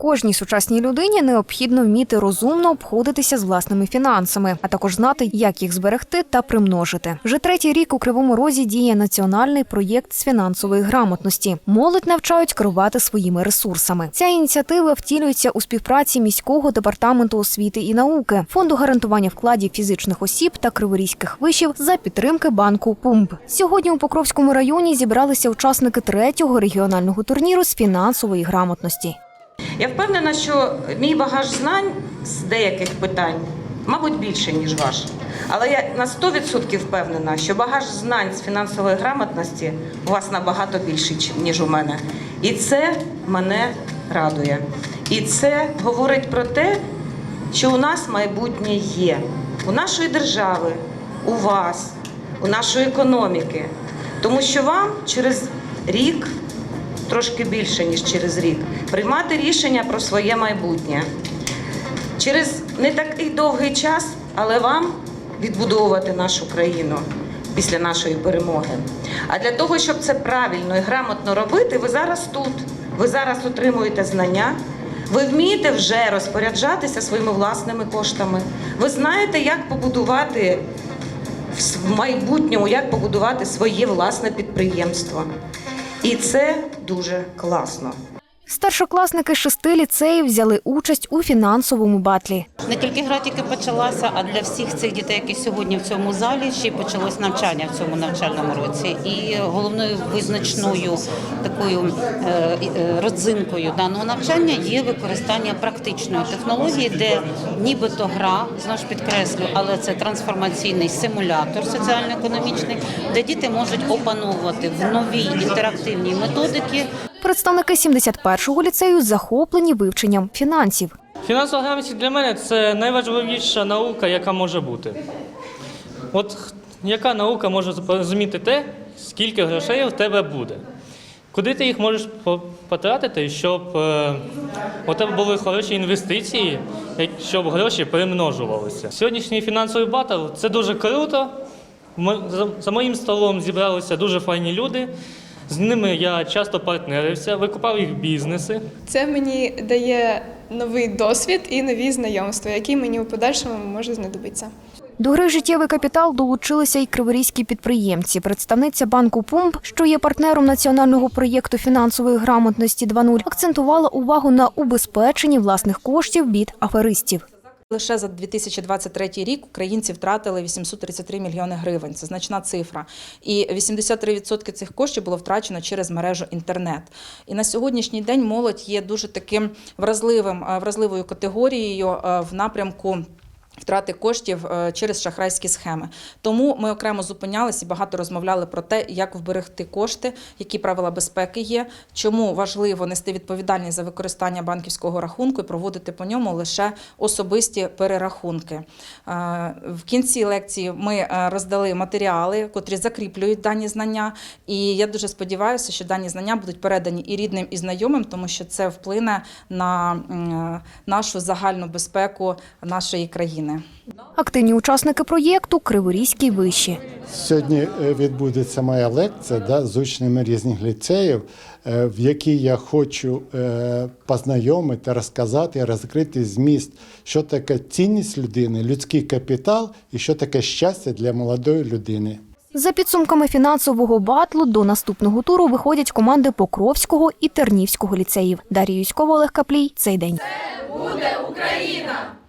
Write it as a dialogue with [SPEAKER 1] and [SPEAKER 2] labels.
[SPEAKER 1] Кожній сучасній людині необхідно вміти розумно обходитися з власними фінансами, а також знати, як їх зберегти та примножити. Вже третій рік у Кривому Розі діє національний проєкт з фінансової грамотності. Молодь навчають керувати своїми ресурсами. Ця ініціатива втілюється у співпраці міського департаменту освіти і науки, фонду гарантування вкладів фізичних осіб та криворізьких вишів за підтримки банку ПУМБ. Сьогодні у Покровському районі зібралися учасники третього регіонального турніру з фінансової грамотності.
[SPEAKER 2] Я впевнена, що мій багаж знань з деяких питань, мабуть, більше, ніж ваш. Але я на 100% впевнена, що багаж знань з фінансової грамотності у вас набагато більший, ніж у мене. І це мене радує. І це говорить про те, що у нас майбутнє є. У нашої держави, у вас, у нашої економіки. Тому що вам через рік трошки більше, ніж через рік, приймати рішення про своє майбутнє. Через не такий довгий час, але вам відбудовувати нашу країну після нашої перемоги. А для того, щоб це правильно і грамотно робити, ви зараз тут, ви зараз отримуєте знання. Ви вмієте вже розпоряджатися своїми власними коштами. Ви знаєте, як побудувати в майбутньому, як побудувати своє власне підприємство. І це дуже класно.
[SPEAKER 1] Старшокласники шести ліцеїв взяли участь у фінансовому батлі.
[SPEAKER 3] Не тільки гра тільки почалася, а для всіх цих дітей, які сьогодні в цьому залі, ще й почалось навчання в цьому навчальному році. І головною визначною такою е, е, родзинкою даного навчання є використання практичної технології, де нібито гра, знову ж підкреслю, але це трансформаційний симулятор соціально-економічний, де діти можуть опановувати в новій інтерактивній методики
[SPEAKER 1] Представники 71-го ліцею захоплені вивченням фінансів.
[SPEAKER 4] Фінансова грамотність для мене це найважливіша наука, яка може бути. От яка наука може зрозуміти те, скільки грошей в тебе буде? Куди ти їх можеш потратити, щоб е, у тебе були хороші інвестиції, щоб гроші перемножувалися? Сьогоднішній фінансовий батл це дуже круто. За моїм столом зібралися дуже файні люди. З ними я часто партнерився, викупав їх бізнеси.
[SPEAKER 5] Це мені дає новий досвід і нові знайомства, які мені у подальшому можуть знадобитися.
[SPEAKER 1] До гри життєвий капітал долучилися й криворізькі підприємці. Представниця банку ПУМБ, що є партнером національного проєкту фінансової грамотності 2.0, акцентувала увагу на убезпеченні власних коштів від аферистів.
[SPEAKER 6] Лише за 2023 рік українці втратили 833 мільйони гривень. Це значна цифра. І 83% цих коштів було втрачено через мережу інтернет. І на сьогоднішній день молодь є дуже таким вразливим, е, вразливою категорією е, в напрямку. Втрати коштів е, через шахрайські схеми. Тому ми окремо зупинялися і багато розмовляли про те, як вберегти кошти, які правила безпеки є, чому важливо нести відповідальність за використання банківського рахунку і проводити по ньому лише особисті перерахунки. Е, В кінці лекції ми е, роздали матеріали, котрі закріплюють дані знання. І я дуже сподіваюся, що дані знання будуть передані і рідним, і знайомим, тому що це вплине на нашу загальну безпеку нашої країни.
[SPEAKER 1] Активні учасники проєкту Криворізькі виші.
[SPEAKER 7] Сьогодні е, відбудеться моя лекція да, з учнями різних ліцеїв, е, в якій я хочу е, познайомити, розказати, розкрити зміст, що таке цінність людини, людський капітал і що таке щастя для молодої людини.
[SPEAKER 1] За підсумками фінансового батлу до наступного туру виходять команди Покровського і Тернівського ліцеїв. Дар'я Юськова, Олег Каплій. Цей день.
[SPEAKER 8] буде Україна!